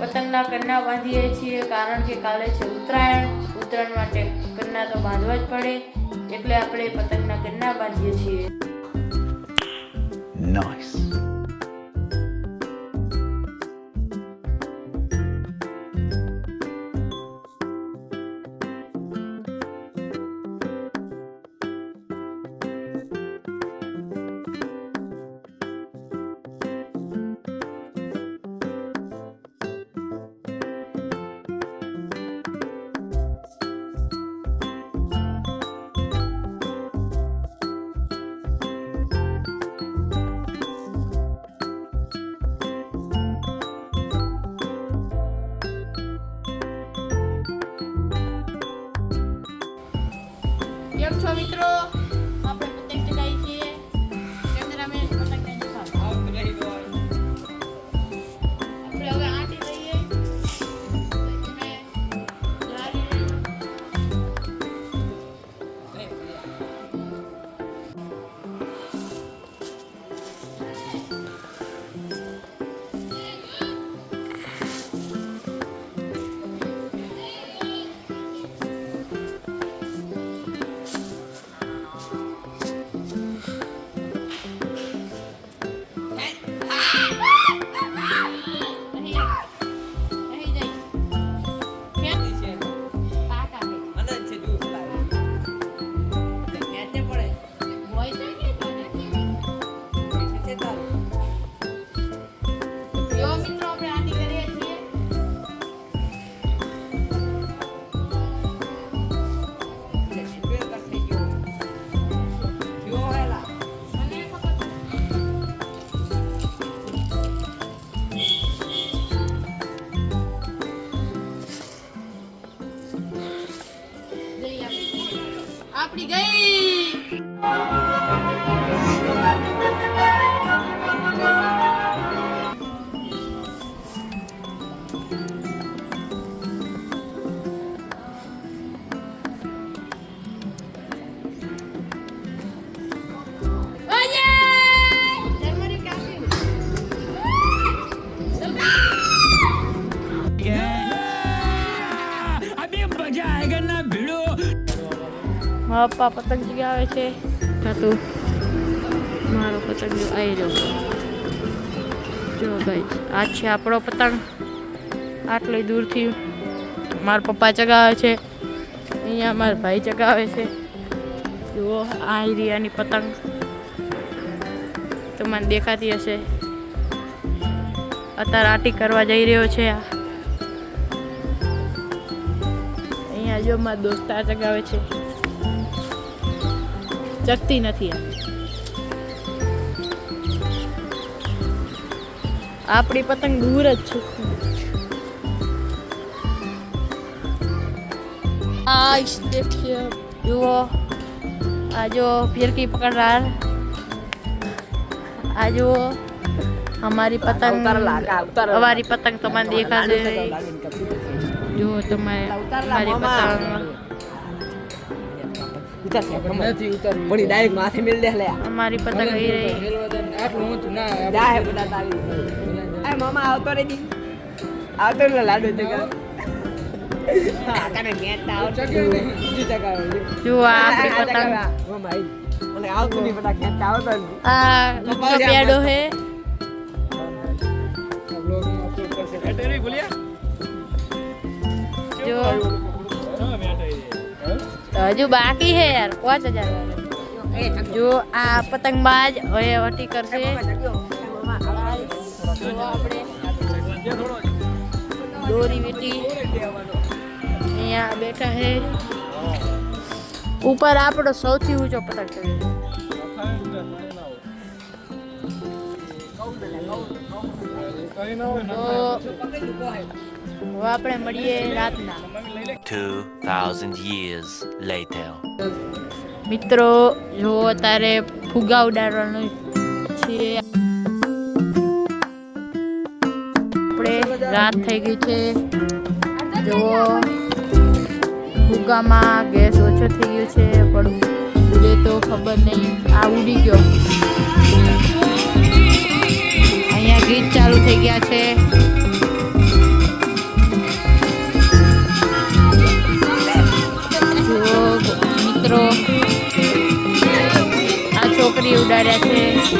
પતંગના કન્ના બાંધીએ છીએ કારણ કે કાલે છે ઉત્તરાયણ ઉત્તરાયણ માટે કન્ના તો બાંધવા જ પડે, એટલે આપણે પતંગના કન્ના બાંધીએ છીએ Nice. કેમ મિત્રો? આપણી. આપણી મારા પપ્પા પતંગ ચગાવે છે. ખાતું મારો પતંગ આવી રહ્યો જો ભાઈ આ છે આપણો પતંગ. આટલી દૂરથી મારા પપ્પા ચગાવે છે. અહીંયા મારા ભાઈ ચગાવે છે. જુઓ, આ એરિયાની પતંગ. તમને દેખાતી હશે. અત્યારે આટી કરવા જઈ રહ્યો છે આ. અહીંયા જો મારા દોસ્તાર ચગાવે છે. ચકતી નથી આપણી પતંગ દૂર જ છે. આ દેખીએ. જુઓ. આ જો ફિરકી પકડ આ જુઓ. અમારી પતંગ અમારી પતંગ તમને દેખાશે. જુઓ તમે અમારી પતંગ પણ ડાયરેક્ટ માથે મિલ દે લે. અમારી પતંગ આવી રહી. જા હે બધા તારી એ મામા આવતો રે દી આવતો રે લાડુ તે કા હા કને ગેતા આવતો જી ટકા જુઓ આ આપણી પતંગ. મામા આઈ મને આવતો નહીં બધા ગેતા આવતો આ પેડો હે. જો તો હજુ બાકી હે યાર પાંચ હજાર વાળો. જો આ પતંગબાજ હવે વટી કરશે. જો આપણે દોરી વીટી અહીંયા બેઠા હે ઉપર આપણો સૌથી ઊંચો પતંગ છે. તો હવે આપણે મળીએ રાતના. 2,000 years later. મિત્રો જો અત્યારે ફુગા ઉડાડવાનું છે. આપણે રાત થઈ ગઈ છે. જો ફુગામાં ગેસ ઓછો થઈ ગયો છે પણ ઉડે તો ખબર નહીં. આ ઉડી ગયો. અહીંયા ગીત ચાલુ થઈ ગયા છે. ઉડાડ્યા છે.